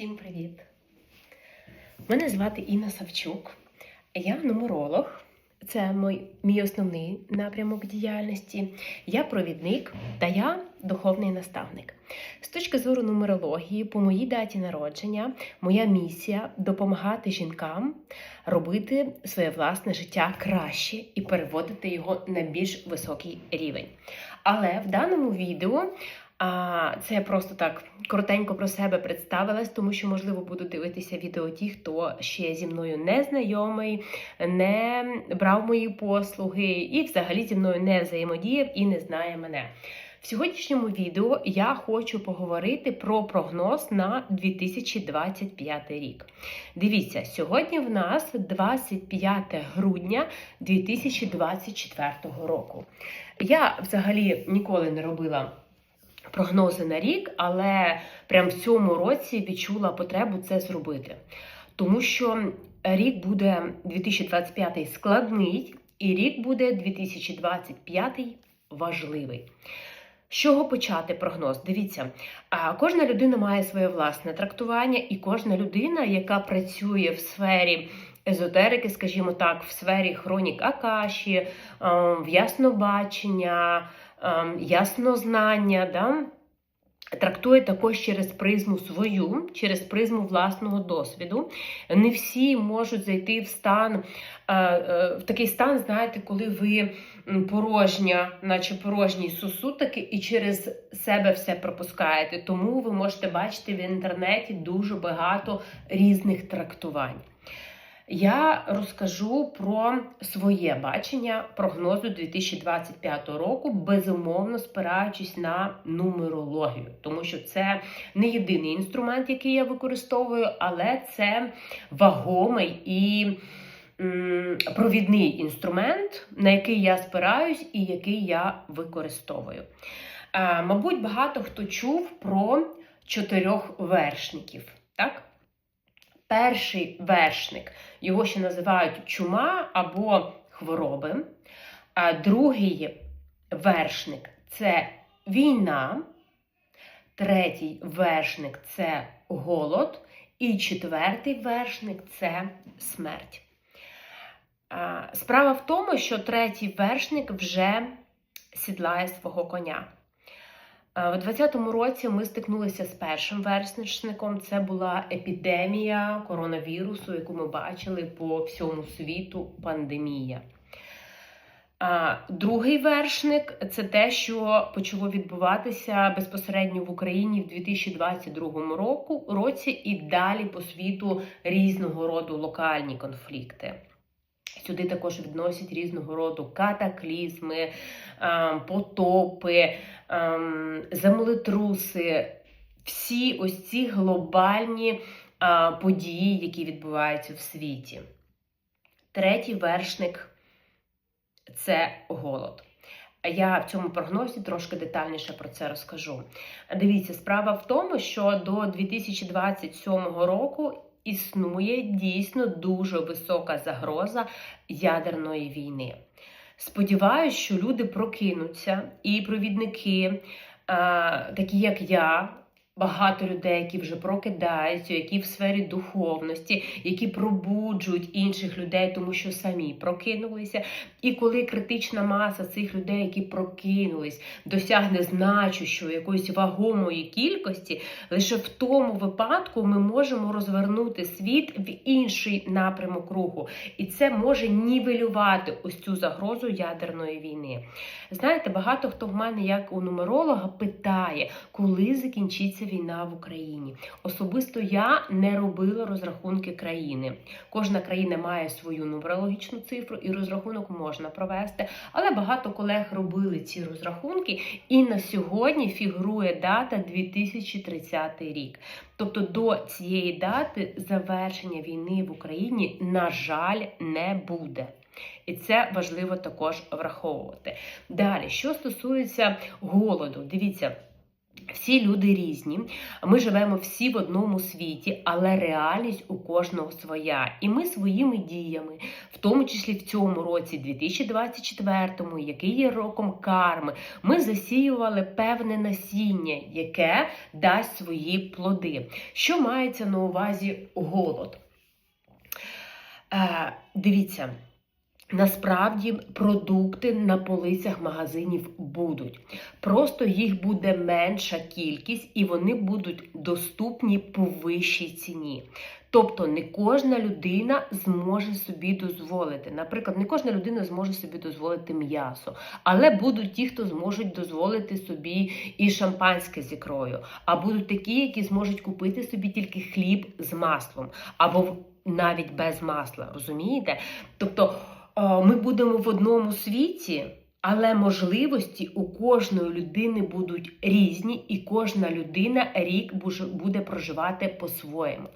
Всім привіт! Мене звати Інна Савчук. Я нумеролог. Це мій, мій основний напрямок діяльності. Я провідник та я духовний наставник. З точки зору нумерології, по моїй даті народження, моя місія допомагати жінкам робити своє власне життя краще і переводити його на більш високий рівень. Але в даному відео це я просто так коротенько про себе представилась, тому що, можливо, буду дивитися відео ті, хто ще зі мною не знайомий, не брав мої послуги і взагалі зі мною не взаємодіяв і не знає мене. В сьогоднішньому відео я хочу поговорити про прогноз на 2025 рік. Дивіться, сьогодні в нас 25 грудня 2024 року. Я взагалі ніколи не робила прогнози на рік, але прям в цьому році відчула потребу це зробити. Тому що рік буде 2025 складний, і рік буде 2025 важливий. З чого почати прогноз? Дивіться, кожна людина має своє власне трактування, і кожна людина, яка працює в сфері езотерики, скажімо так, в сфері хронік Акаші, в яснобачення, яснознання, да? Трактує також через призму свою, через призму власного досвіду. Не всі можуть зайти в стан, в такий стан, знаєте, коли ви порожня, наче порожній сусуд таки, і через себе все пропускаєте. Тому ви можете бачити в інтернеті дуже багато різних трактувань. Я розкажу про своє бачення прогнозу 2025 року, безумовно спираючись на нумерологію, тому що це не єдиний інструмент, який я використовую, але це вагомий і провідний інструмент, на який я спираюсь і який я використовую. Мабуть, багато хто чув про чотирьох вершників. так? Перший вершник, його ще називають чума або хвороби. А другий вершник це війна, третій вершник це голод, і четвертий вершник це смерть. Справа в тому, що третій вершник вже сідлає свого коня. У 2020 році ми стикнулися з першим вершничником. Це була епідемія коронавірусу, яку ми бачили по всьому світу пандемія. А Другий вершник це те, що почало відбуватися безпосередньо в Україні в 2022 року, році і далі по світу різного роду локальні конфлікти. Сюди також відносять різного роду катаклізми, потопи, землетруси, всі ось ці глобальні події, які відбуваються в світі. Третій вершник це голод. Я в цьому прогнозі трошки детальніше про це розкажу. Дивіться, справа в тому, що до 2027 року існує дійсно дуже висока загроза ядерної війни. Сподіваюсь, що люди прокинуться і провідники, такі як я, багато людей, які вже прокидаються, які в сфері духовності, які пробуджують інших людей, тому що самі прокинулися. І коли критична маса цих людей, які прокинулись, досягне значущої якоїсь вагомої кількості, лише в тому випадку ми можемо розвернути світ в інший напрямок руху. І це може нівелювати ось цю загрозу ядерної війни. Знаєте, багато хто в мене, як у нумеролога, питає, коли закінчиться війна в Україні. Особисто я не робила розрахунки країни. Кожна країна має свою нумерологічну цифру, і розрахунок можна провести. Але багато колег робили ці розрахунки, і на сьогодні фігурує дата 2030 рік. Тобто до цієї дати завершення війни в Україні, на жаль, не буде. І це важливо також враховувати. Далі, що стосується голоду, дивіться. Всі люди різні, ми живемо всі в одному світі, але реальність у кожного своя. І ми своїми діями, в тому числі в цьому році, 2024, який є роком карми, ми засіювали певне насіння, яке дасть свої плоди. Що мається на увазі голод? Е, дивіться. Насправді продукти на полицях магазинів будуть. Просто їх буде менша кількість і вони будуть доступні по вищій ціні. Тобто не кожна людина зможе собі дозволити. Наприклад, не кожна людина зможе собі дозволити м'ясо, але будуть ті, хто зможуть дозволити собі і шампанське з ікрою, а будуть такі, які зможуть купити собі тільки хліб з маслом, або навіть без масла. Розумієте? Тобто. Е, ми будемо в одному світі, але можливості у кожної людини будуть різні, і кожна людина рік буде проживати по-своєму.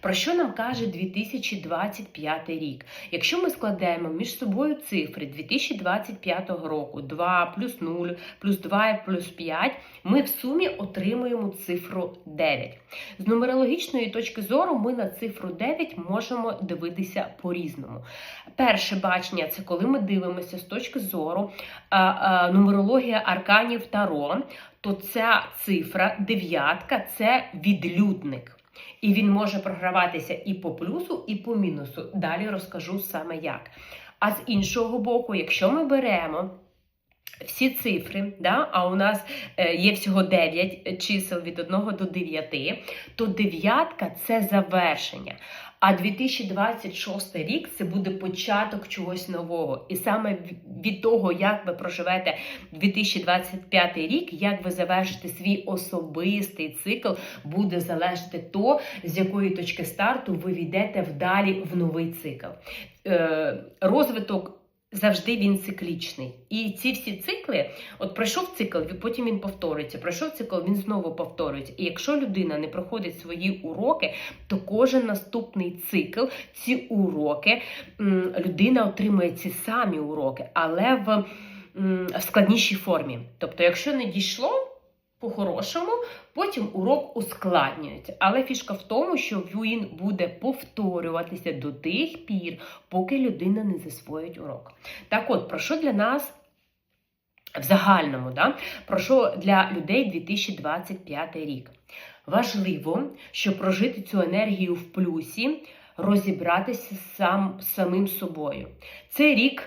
Про що нам каже 2025 рік? Якщо ми складаємо між собою цифри 2025 року 2 плюс 0, плюс 2 і плюс 5, ми в сумі отримуємо цифру 9. З нумерологічної точки зору ми на цифру 9 можемо дивитися по-різному. Перше бачення це коли ми дивимося з точки зору нумерологія арканів Таро, то ця цифра дев'ятка це відлюдник. І він може програватися і по плюсу, і по мінусу. Далі розкажу саме як. А з іншого боку, якщо ми беремо всі цифри, да, а у нас е, є всього 9 чисел від 1 до 9, то дев'ятка це завершення. А 2026 рік це буде початок чогось нового. І саме від того, як ви проживете 2025 рік, як ви завершите свій особистий цикл, буде залежати то, з якої точки старту ви війдете вдалі в новий цикл. Е, розвиток Завжди він циклічний. І ці всі цикли, от пройшов цикл, потім він повториться. Пройшов цикл, він знову повторюється. І якщо людина не проходить свої уроки, то кожен наступний цикл, ці уроки, людина отримує ці самі уроки, але в складнішій формі. Тобто, якщо не дійшло по-хорошому, потім урок ускладнюється. Але фішка в тому, що він буде повторюватися до тих пір, поки людина не засвоїть урок. Так от, про що для нас? В загальному, да? про що для людей 2025 рік. Важливо, щоб прожити цю енергію в плюсі, розібратися сам самим собою. Це рік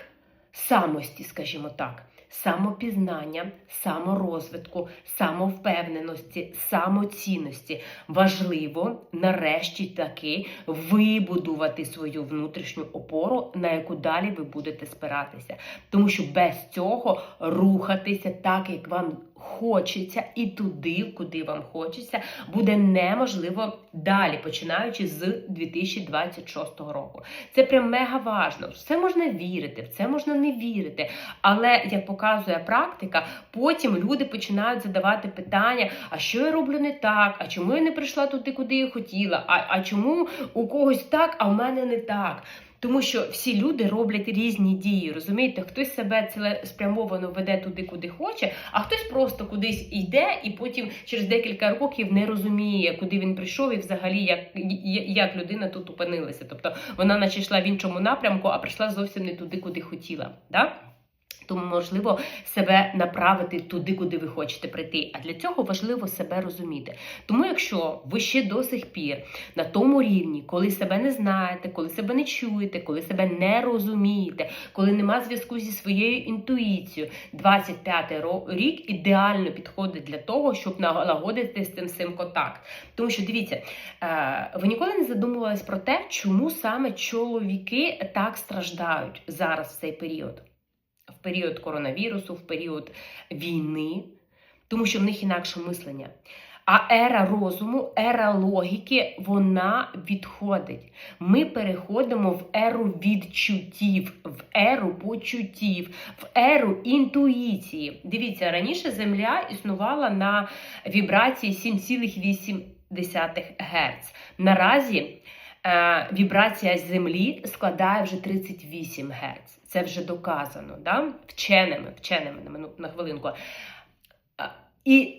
самості, скажімо так самопізнання, саморозвитку, самовпевненості, самоцінності. Важливо нарешті таки вибудувати свою внутрішню опору, на яку далі ви будете спиратися. Тому що без цього рухатися так, як вам хочеться, і туди, куди вам хочеться, буде неможливо далі, починаючи з 2026 року. Це прям мега важно. В це можна вірити, в це можна не вірити. Але як показує практика, потім люди починають задавати питання: а що я роблю не так? А чому я не прийшла туди, куди я хотіла? А, а чому у когось так, а в мене не так? Тому що всі люди роблять різні дії. Розумієте, хтось себе цілеспрямовано веде туди, куди хоче, а хтось просто кудись йде і потім через декілька років не розуміє, куди він прийшов, і взагалі як як людина тут опинилася. Тобто вона наче йшла в іншому напрямку, а прийшла зовсім не туди, куди хотіла. Да? Тому можливо себе направити туди, куди ви хочете прийти. А для цього важливо себе розуміти. Тому, якщо ви ще до сих пір на тому рівні, коли себе не знаєте, коли себе не чуєте, коли себе не розумієте, коли нема зв'язку зі своєю інтуїцією, 25 рік ідеально підходить для того, щоб налагодити з цим всім контакт. Тому що дивіться, е, ви ніколи не задумувались про те, чому саме чоловіки так страждають зараз в цей період в період коронавірусу, в період війни, тому що в них інакше мислення. А ера розуму, ера логіки, вона відходить. Ми переходимо в еру відчуттів, в еру почуттів, в еру інтуїції. Дивіться, раніше Земля існувала на вібрації 7,8 Гц. Наразі вібрація Землі складає вже 38 Гц. Це вже доказано, да? вченими, вченими на, хвилинку. І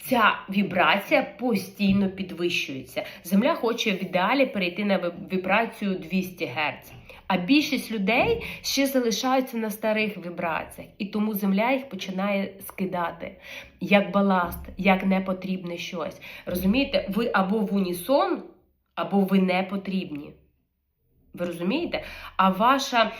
ця вібрація постійно підвищується. Земля хоче в ідеалі перейти на вібрацію 200 Гц. А більшість людей ще залишаються на старих вібраціях, і тому земля їх починає скидати як баласт, як непотрібне щось. Розумієте, ви або в унісон, або ви не потрібні. Ви розумієте? А ваша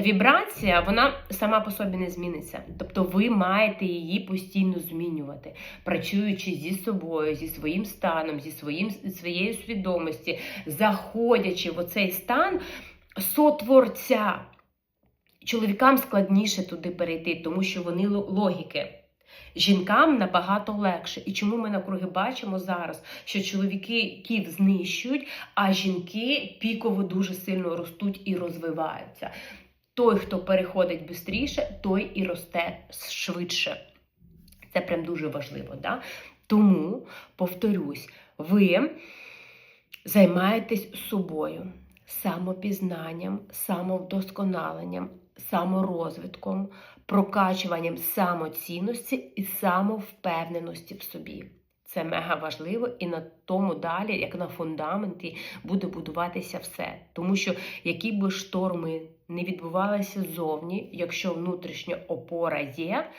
вібрація, вона сама по собі не зміниться. Тобто ви маєте її постійно змінювати, працюючи зі собою, зі своїм станом, зі своїм, своєю свідомості, заходячи в оцей стан сотворця. Чоловікам складніше туди перейти, тому що вони логіки. Жінкам набагато легше. І чому ми навкруги бачимо зараз, що чоловіки чоловіків знищують, а жінки піково дуже сильно ростуть і розвиваються. Той, хто переходить швидше, той і росте швидше. Це прям дуже важливо. Да? Тому, повторюсь, ви займаєтесь собою, самопізнанням, самовдосконаленням, саморозвитком, прокачуванням самоцінності і самовпевненості в собі. Це мега важливо, і на тому далі, як на фундаменті, буде будуватися все. Тому що які би шторми не відбувалися ззовні, якщо внутрішня опора є,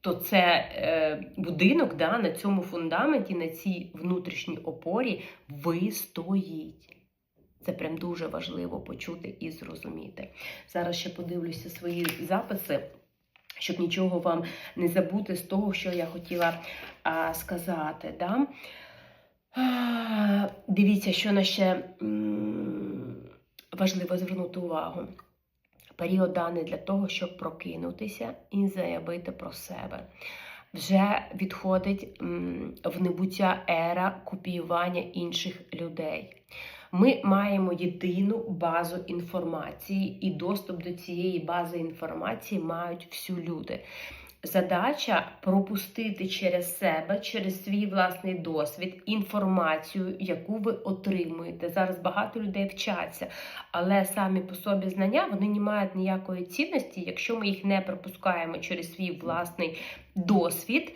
то це е, будинок да, на цьому фундаменті, на цій внутрішній опорі ви стоїть. Це прям дуже важливо почути і зрозуміти. Зараз ще подивлюся свої записи, щоб нічого вам не забути з того, що я хотіла а, сказати. Да? А, дивіться, що на ще важливо звернути увагу. Період даний для того, щоб прокинутися і заявити про себе. Вже відходить в небуття ера копіювання інших людей. Ми маємо єдину базу інформації, і доступ до цієї бази інформації мають всі люди. Задача пропустити через себе, через свій власний досвід, інформацію, яку ви отримуєте. Зараз багато людей вчаться, але самі по собі знання вони не мають ніякої цінності, якщо ми їх не пропускаємо через свій власний досвід.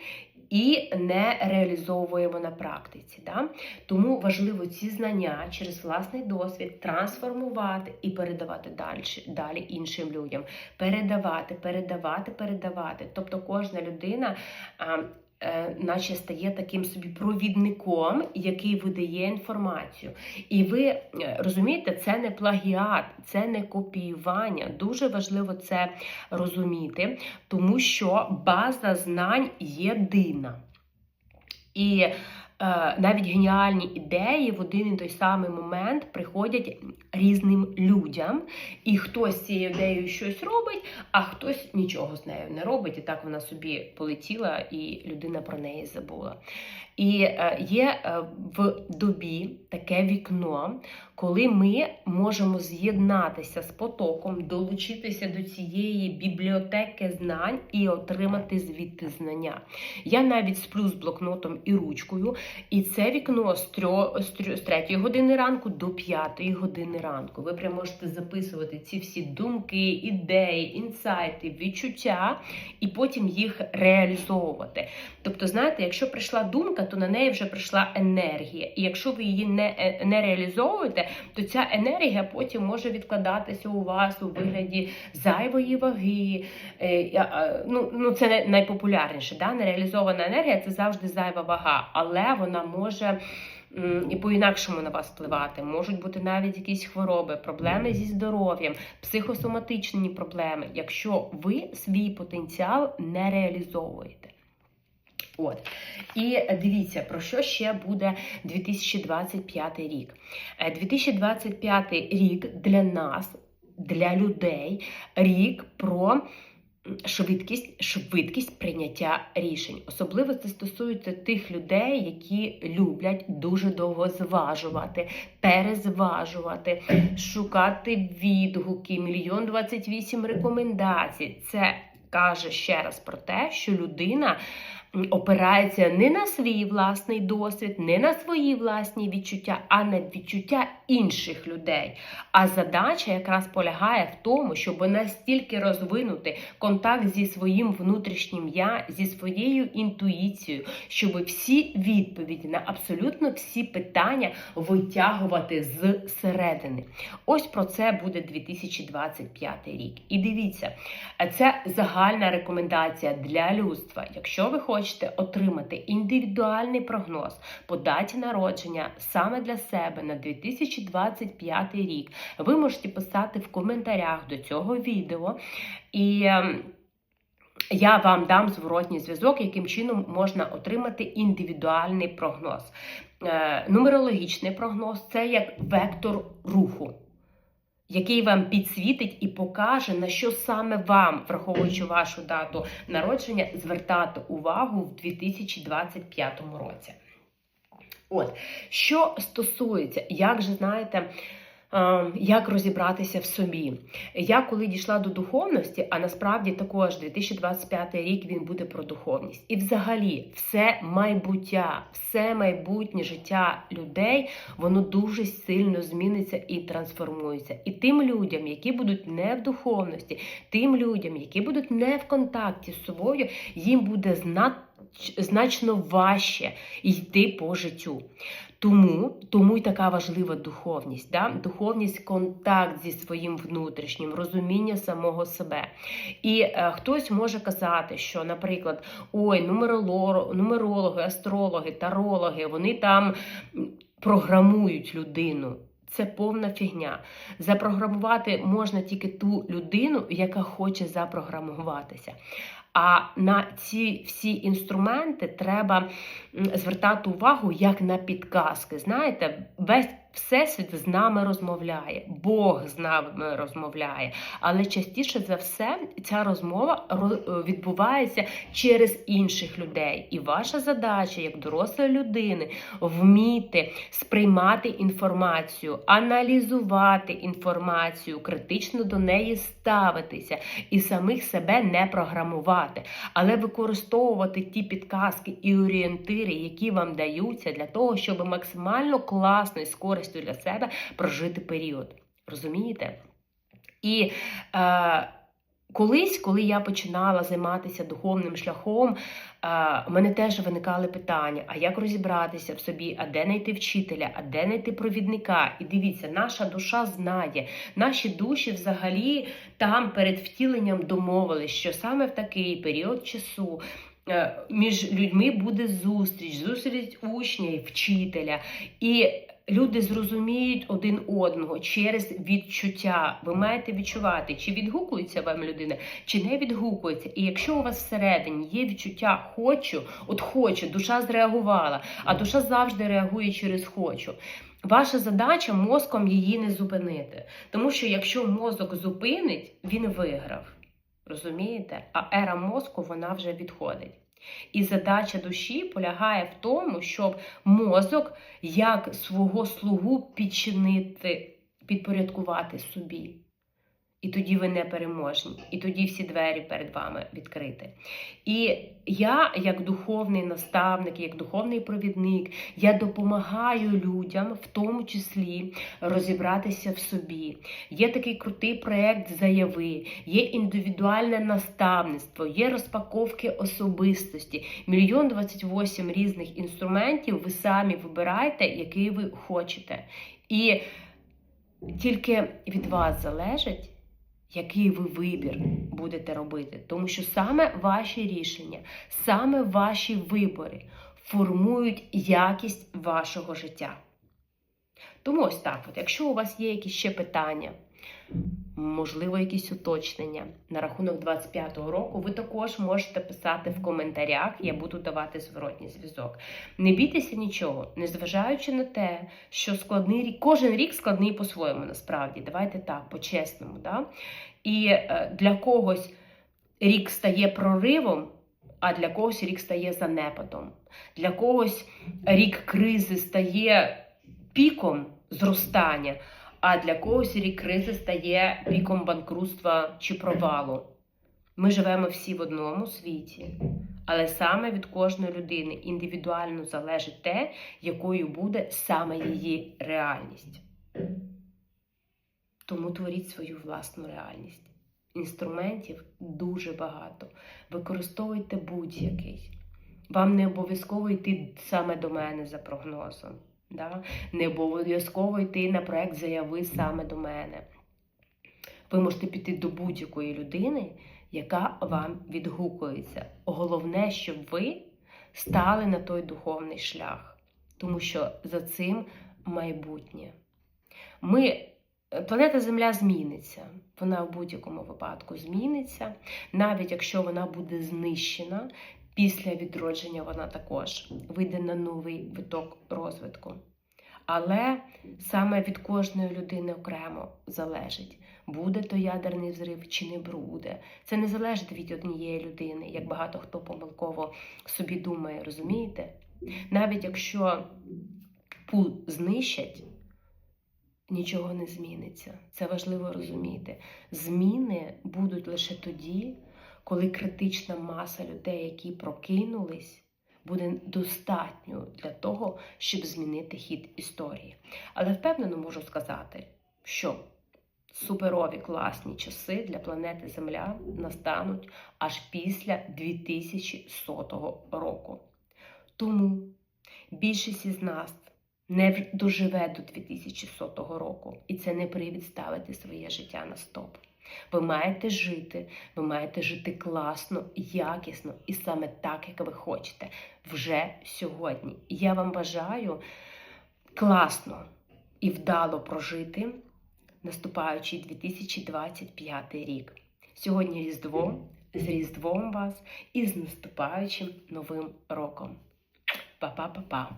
І не реалізовуємо на практиці. Да? Тому важливо ці знання через власний досвід трансформувати і передавати далі, далі іншим людям. Передавати, передавати, передавати. Тобто кожна людина. Е, Наче стає таким собі провідником, який видає інформацію. І ви е, розумієте, це не плагіат, це не копіювання. Дуже важливо це розуміти, тому що база знань єдина. І навіть геніальні ідеї в один і той самий момент приходять різним людям, і хтось з цією ідеєю щось робить, а хтось нічого з нею не робить, і так вона собі полетіла, і людина про неї забула. І е, є е, в добі таке вікно, коли ми можемо з'єднатися з потоком, долучитися до цієї бібліотеки знань і отримати звідти знання. Я навіть сплю з блокнотом і ручкою, і це вікно з, трьо, з, трьо, з 3 години ранку до 5 години ранку. Ви прямо можете записувати ці всі думки, ідеї, інсайти, відчуття, і потім їх реалізовувати. Тобто, знаєте, якщо прийшла думка, то на неї вже прийшла енергія. І якщо ви її не, е, не реалізовуєте, то ця енергія потім може відкладатися у вас у вигляді зайвої ваги. Е, я- Ну, ну це най- найпопулярніше. Да? Нереалізована енергія це завжди зайва вага, але вона може. І по-інакшому на вас впливати. Можуть бути навіть якісь хвороби, проблеми зі здоров'ям, психосоматичні проблеми, якщо ви свій потенціал не реалізовуєте. От. І дивіться, про що ще буде 2025 рік. Е, 2025 рік для нас, для людей, рік про швидкість, швидкість прийняття рішень. Особливо це стосується тих людей, які люблять дуже довго зважувати, перезважувати, шукати відгуки, мільйон 28 рекомендацій. Це каже ще раз про те, що людина опирається не на свій власний досвід, не на свої власні відчуття, а на відчуття інших людей. А задача якраз полягає в тому, щоб настільки розвинути контакт зі своїм внутрішнім я, зі своєю інтуїцією, щоб всі відповіді на абсолютно всі питання витягувати з середини. Ось про це буде 2025 рік. І дивіться, це загальна рекомендація для людства. Якщо ви хочете отримати індивідуальний прогноз по даті народження саме для себе на 2025 рік, ви можете писати в коментарях до цього відео. І ем, я вам дам зворотній зв'язок, яким чином можна отримати індивідуальний прогноз. Е, Нумерологічний прогноз це як вектор руху, який вам підсвітить і покаже, на що саме вам, враховуючи вашу дату народження, звертати увагу в 2025 році. От, що стосується, як же знаєте, як розібратися в собі. Я коли дійшла до духовності, а насправді також 2025 рік він буде про духовність. І взагалі, все майбуття, все майбутнє життя людей, воно дуже сильно зміниться і трансформується. І тим людям, які будуть не в духовності, тим людям, які будуть не в контакті з собою, їм буде зна- значно важче йти по життю. Тому, тому й така важлива духовність. Да? Духовність контакт зі своїм внутрішнім, розуміння самого себе. І е, хтось може казати, що, наприклад, ой, нумеролог, нумерологи, астрологи, тарологи, вони там програмують людину. Це повна фігня. Запрограмувати можна тільки ту людину, яка хоче запрограмуватися. А на ці всі інструменти треба звертати увагу як на підказки. Знаєте, весь всесвіт з нами розмовляє, Бог з нами розмовляє. Але частіше за все ця розмова відбувається через інших людей. І ваша задача, як дорослої людини, вміти сприймати інформацію, аналізувати інформацію, критично до неї ставитися і самих себе не програмувати, але використовувати ті підказки і орієнтири, які вам даються, для того, щоб максимально класно і з користю для себе прожити період. Розумієте? І е, колись, коли я починала займатися духовним шляхом, е, в мене теж виникали питання: а як розібратися в собі, а де знайти вчителя, а де знайти провідника? І дивіться, наша душа знає, наші душі взагалі там перед втіленням домовились, що саме в такий період часу. е, Між людьми буде зустріч, зустріч учня і вчителя. І люди зрозуміють один одного через відчуття. Ви маєте відчувати, чи відгукується вам людина, чи не відгукується. І якщо у вас всередині є відчуття хочу, от хочу, душа зреагувала, а душа завжди реагує через хочу. Ваша задача мозком її не зупинити. Тому що якщо мозок зупинить, він виграв. Розумієте? А ера мозку вона вже відходить. І задача душі полягає в тому, щоб мозок як свого слугу підчинити, підпорядкувати собі. І тоді ви не переможні, і тоді всі двері перед вами відкриті. І я, як духовний наставник, як духовний провідник, я допомагаю людям, в тому числі, розібратися в собі. Є такий крутий проєкт заяви, є індивідуальне наставництво, є розпаковки особистості, мільйон двадцять восім різних інструментів. Ви самі вибираєте, який ви хочете. І тільки від вас залежить який ви вибір будете робити. Тому що саме ваші рішення, саме ваші вибори формують якість вашого життя. Тому ось так, от, якщо у вас є якісь ще питання, можливо, якісь уточнення на рахунок 25-го року, ви також можете писати в коментарях, я буду давати зворотній зв'язок. Не бійтеся нічого, незважаючи на те, що складний рік, кожен рік складний по-своєму, насправді. Давайте так, по-чесному. Да? І е, для когось рік стає проривом, а для когось рік стає занепадом. Для когось рік кризи стає піком зростання, а для когось рік кризи стає піком банкрутства чи провалу. Ми живемо всі в одному світі, Але саме від кожної людини індивідуально залежить те, якою буде саме її реальність. Тому творіть свою власну реальність. Інструментів дуже багато. Використовуйте будь-який. Вам не обов'язково йти саме до мене за прогнозом. Да? Не обов'язково йти на проект Заяви саме до мене. Ви можете піти до будь-якої людини, яка вам відгукується. Головне, щоб ви стали на той духовний шлях, тому що за цим майбутнє. Ми, планета Земля зміниться. Вона в будь-якому випадку зміниться, навіть якщо вона буде знищена, після відродження вона також вийде на новий виток розвитку. Але саме від кожної людини окремо залежить, буде то ядерний взрив чи не буде. Це не залежить від однієї людини, як багато хто помилково собі думає, розумієте? Навіть якщо пул знищать, нічого не зміниться. Це важливо розуміти. Зміни будуть лише тоді, коли критична маса людей, які прокинулись, буде достатньо для того, щоб змінити хід історії. Але впевнено можу сказати, що суперові класні часи для планети Земля настануть аж після 2100 року. Тому більшість із нас не доживе до 2100 року, і це не привід ставити своє життя на стоп. Ви маєте жити, ви маєте жити класно, якісно і саме так, як ви хочете, вже сьогодні. Я вам бажаю класно і вдало прожити наступаючий 2025 рік. Сьогодні Різдво, з Різдвом вас і з наступаючим новим роком. Па-па-па-па!